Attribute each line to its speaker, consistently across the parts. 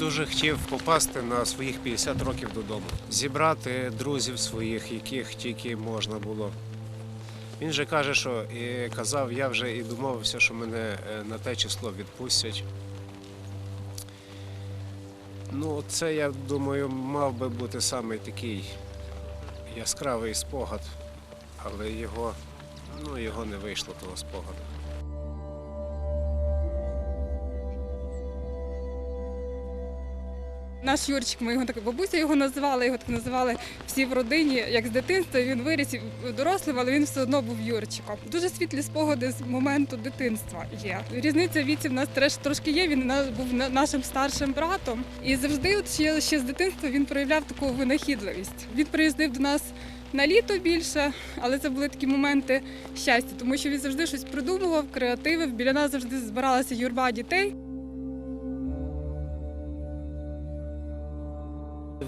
Speaker 1: дуже хотів попасти на своїх 50 років додому, зібрати друзів своїх, яких тільки можна було. Він же каже, що і казав, я вже і домовився, що мене е, на те число відпустять. Ну, це, я думаю, мав би бути саме такий яскравий спогад, але його, ну, його не вийшло того спогаду.
Speaker 2: Наш Юрчик, ми його так бабуся його називали, його так називали всі в родині, як з дитинства. Він виріс дорослим, але він все одно був Юрчиком. Дуже світлі спогади з моменту дитинства є. Різниця віці в нас треш- трошки є. Він був нашим старшим братом. І завжди, от ще, ще з дитинства, він проявляв таку винахідливість. Він приїздив до нас. На літо більше, але це були такі моменти щастя, тому що він завжди щось придумував, креативив. Біля нас завжди збиралася юрба дітей.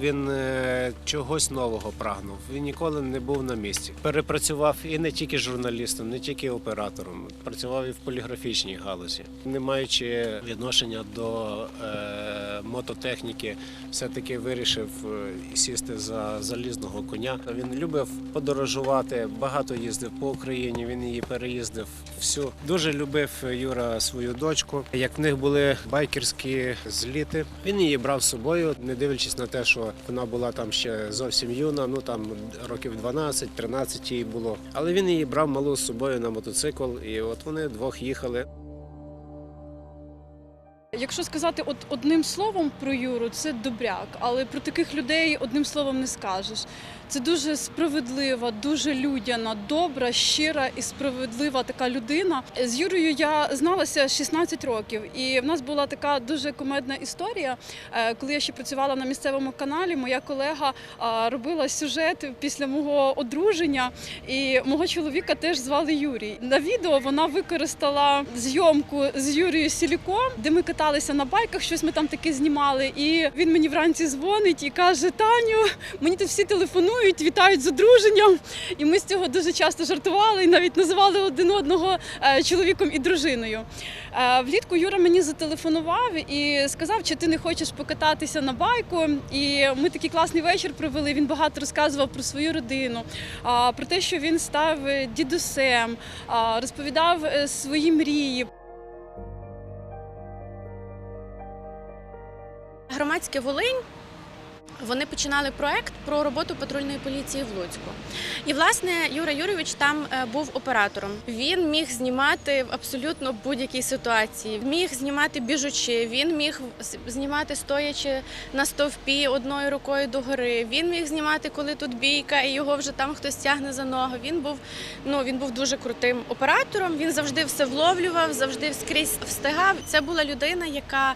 Speaker 1: Він е, чогось нового прагнув. Він ніколи не був на місці. Перепрацював і не тільки журналістом, не тільки оператором. Працював і в поліграфічній галузі. Не маючи відношення до е, мототехніки, все-таки вирішив е, сісти за залізного коня. Він любив подорожувати, багато їздив по Україні. Він її переїздив всю. Дуже любив Юра свою дочку. Як в них були байкерські зліти, він її брав з собою, не дивлячись на те, що вона була там ще зовсім юна, ну там років 12-13 їй було. Але він її брав малу з собою на мотоцикл, і от вони двох їхали.
Speaker 3: Якщо сказати от одним словом про Юру, це добряк, але про таких людей одним словом не скажеш. Це дуже справедлива, дуже людяна, добра, щира і справедлива така людина. З Юрою я зналася 16 років, і в нас була така дуже кумедна історія. Е, Коли я ще працювала на місцевому каналі, моя колега робила сюжет після мого одруження, і мого чоловіка теж звали Юрій. На відео вона використала зйомку з Юрією Сіліком, де ми каталися на байках, щось ми там таке знімали. І він мені вранці дзвонить і каже: Таню, мені тут всі телефонують, вітають з одруженням. І ми з цього дуже часто жартували і навіть називали один одного е, чоловіком і дружиною. Е, Влітку Юра мені зателефонував і сказав, чи ти не хочеш покататися на байку. І ми такий класний вечір провели. Він багато розказував про свою родину, про те, що він став е, дідусем, розповідав е, свої мрії.
Speaker 4: Громадське Волинь. Вони починали проект про роботу патрульної поліції в Луцьку. І власне Юра Юрійович там е, був оператором. Він міг знімати в абсолютно будь-якій ситуації. Міг знімати біжучи, він міг знімати стоячи на стовпі одною рукою догори. Він міг знімати, коли тут бійка, і його вже там хтось тягне за ногу. Він був ну він був дуже крутим оператором. Він завжди все вловлював, завжди скрізь встигав. Це була людина, яка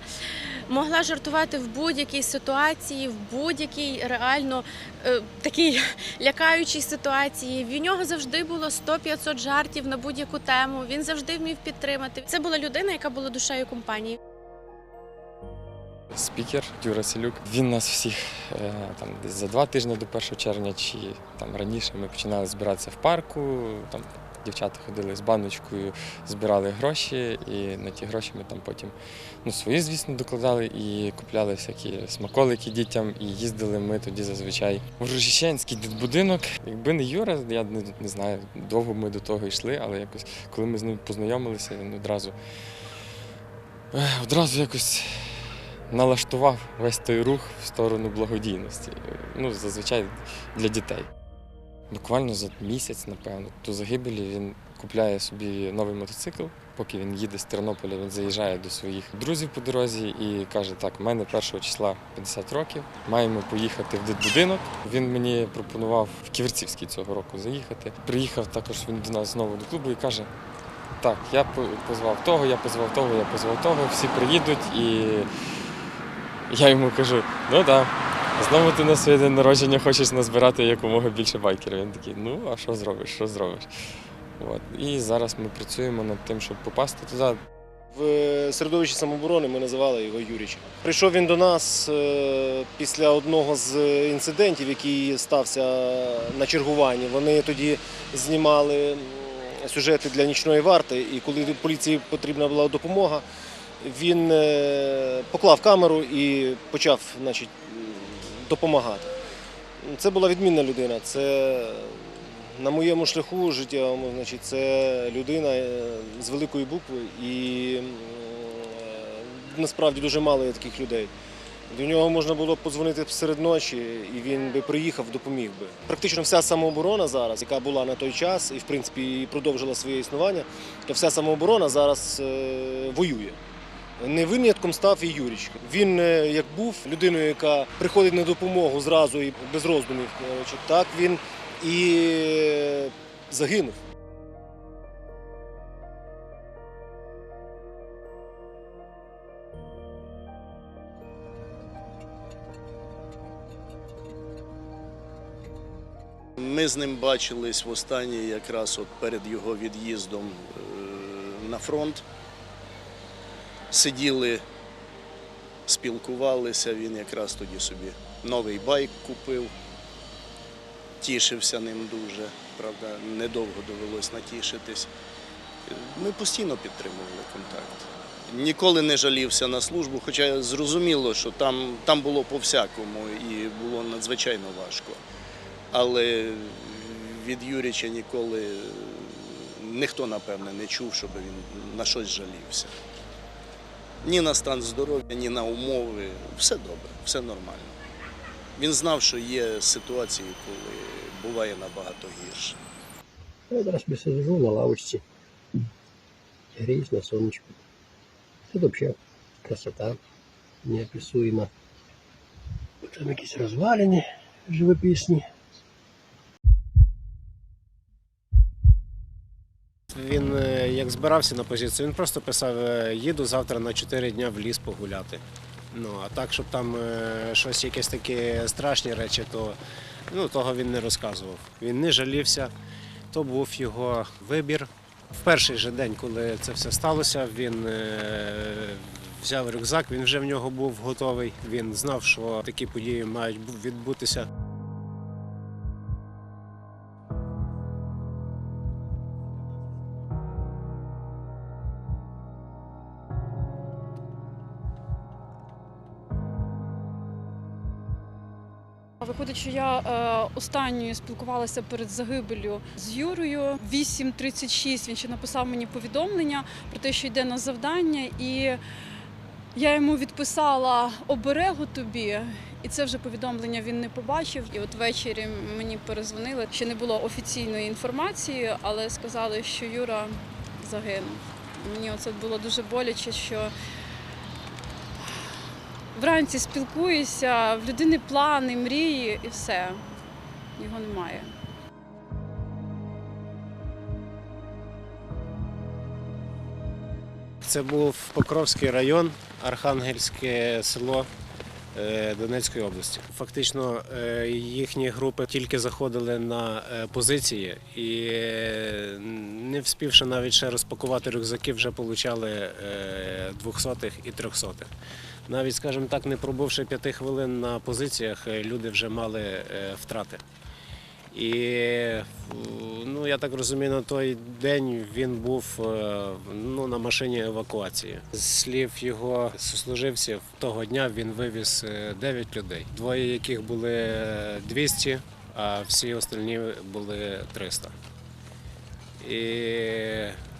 Speaker 4: могла жартувати в будь-якій ситуації, в будь-якій реально е, такій лякаючій ситуації. В нього завжди було 100-500 жартів на будь-яку тему. Він завжди вмів підтримати. Це була людина, яка була душею компанії.
Speaker 5: Спікер Юра Селюк. Він нас всіх е, там десь за два тижні до 1 червня чи там раніше ми починали збиратися в парку. Там дівчата ходили з баночкою, збирали гроші, і на ті гроші ми там потім ну, свої, звісно, докладали і купляли всякі смаколики дітям. І їздили ми тоді зазвичай в Рожищенський будинок. Якби не Юра, я не, не знаю, довго ми до того йшли, але якось коли ми з ним познайомилися, він одразу. Одразу якось налаштував весь той рух в сторону благодійності. Ну, зазвичай для дітей. Буквально за місяць, напевно, до загибелі він купляє собі новий мотоцикл. Поки він їде з Тернополя, він заїжджає до своїх друзів по дорозі і каже: так, у мене 1 числа 50 років, маємо поїхати в дитбудинок. Він мені пропонував в Ківерцівський цього року заїхати. Приїхав також він до нас знову до клубу і каже: так, я позвав того, я позвав того, я позвав того, всі приїдуть і я йому кажу, ну так, знову ти на своє день народження хочеш назбирати якомога більше байкерів. Він такий, ну а що зробиш, що зробиш? От. І зараз ми працюємо над тим, щоб попасти туди.
Speaker 6: В середовищі самооборони ми називали його Юріч. Прийшов він до нас е, після одного з інцидентів, який стався на чергуванні. Вони тоді знімали сюжети для нічної варти, і коли поліції потрібна була допомога, він е, поклав камеру і почав значить, допомагати. Це була відмінна людина. Це на моєму шляху життєвому, значить, це людина е, з великої букви, і е, насправді дуже мало є таких людей. До нього можна було подзвонити серед ночі, і він би приїхав, допоміг би. Практично вся самооборона зараз, яка була на той час, і в принципі продовжила своє існування, то вся самооборона зараз е, воює. Не винятком став і Юрічка. Він е, як був людиною, яка приходить на допомогу зразу і без роздумів, так він і е, загинув.
Speaker 7: Ми з ним бачились востаннє якраз от перед його від'їздом е, на фронт. Сиділи, спілкувалися. Він якраз тоді собі новий байк купив, тішився ним дуже. Правда, недовго довелось натішитись. Ми постійно підтримували контакт. Ніколи не жалівся на службу, хоча зрозуміло, що там, там було по-всякому і було надзвичайно важко. Але від Юріча ніколи ніхто, напевне, не чув, щоб він на щось жалівся. Ні на стан здоров'я, ні на умови. Все добре, все нормально. Він знав, що є ситуації, коли буває набагато гірше.
Speaker 8: Я зараз сижу на лавочці, гріюсь на сонечку. Тут взагалі красота неописуема. Там якісь розвалини живописні.
Speaker 1: Він е, як збирався на позицію, він просто писав: е, їду завтра на 4 дня в ліс погуляти. Ну а так, щоб там е, щось якесь таке страшні речі, то ну, того він не розказував. Він не жалівся, то був його вибір. В перший же день, коли це все сталося, він е, взяв рюкзак, він вже в нього був готовий. Він знав, що такі події мають відбутися.
Speaker 3: Виходить, що я е, останньою спілкувалася перед загибелью з Юрою. 8.36 він ще написав мені повідомлення про те, що йде на завдання, і я йому відписала оберегу тобі. І це вже повідомлення він не побачив. І от ввечері мені перезвонили. Ще не було офіційної інформації, але сказали, що Юра загинув. Мені оце було дуже боляче, що вранці спілкуюся, в людини плани, мрії і все. Його немає.
Speaker 1: Це був Покровський район, Архангельське село е, Донецької області. Фактично е, їхні групи тільки заходили на е, позиції і не вспівши навіть ще розпакувати рюкзаки, вже получали двохсотих і трьохсотих. Навіть, скажімо так, не пробувши п'яти хвилин на позиціях, е, люди вже мали е, втрати. І ну, я так розумію, на той день він був е, ну, на машині евакуації. З слів його сослуживців, того дня він вивіз 9 людей, двоє яких були е, 200, а всі остальні були 300. І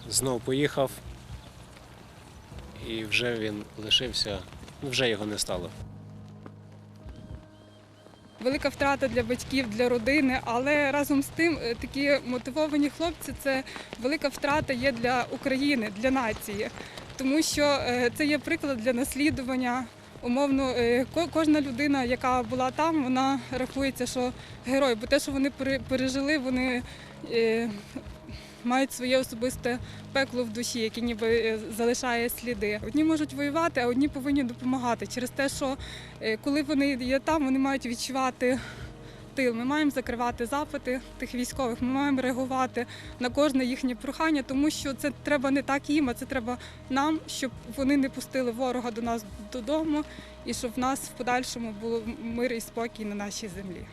Speaker 1: знов поїхав, і вже він лишився, вже його не стало.
Speaker 2: велика втрата для батьків, для родини, але разом з тим е, такі мотивовані хлопці це велика втрата є для України, для нації, тому що е, це є приклад для наслідування. Умовно, е, кожна людина, яка була там, вона рахується, що герой, бо те, що вони пере- пережили, вони мають своє особисте пекло в душі, яке ніби е, залишає сліди. Одні можуть воювати, а одні повинні допомагати через те, що Е, Коли вони є там, вони мають відчувати тил. Ми маємо закривати запити тих військових. Ми маємо реагувати на кожне їхнє прохання, тому що це треба не так їм, а це треба нам, щоб вони не пустили ворога до нас додому і щоб в нас в подальшому було мир і спокій на нашій землі.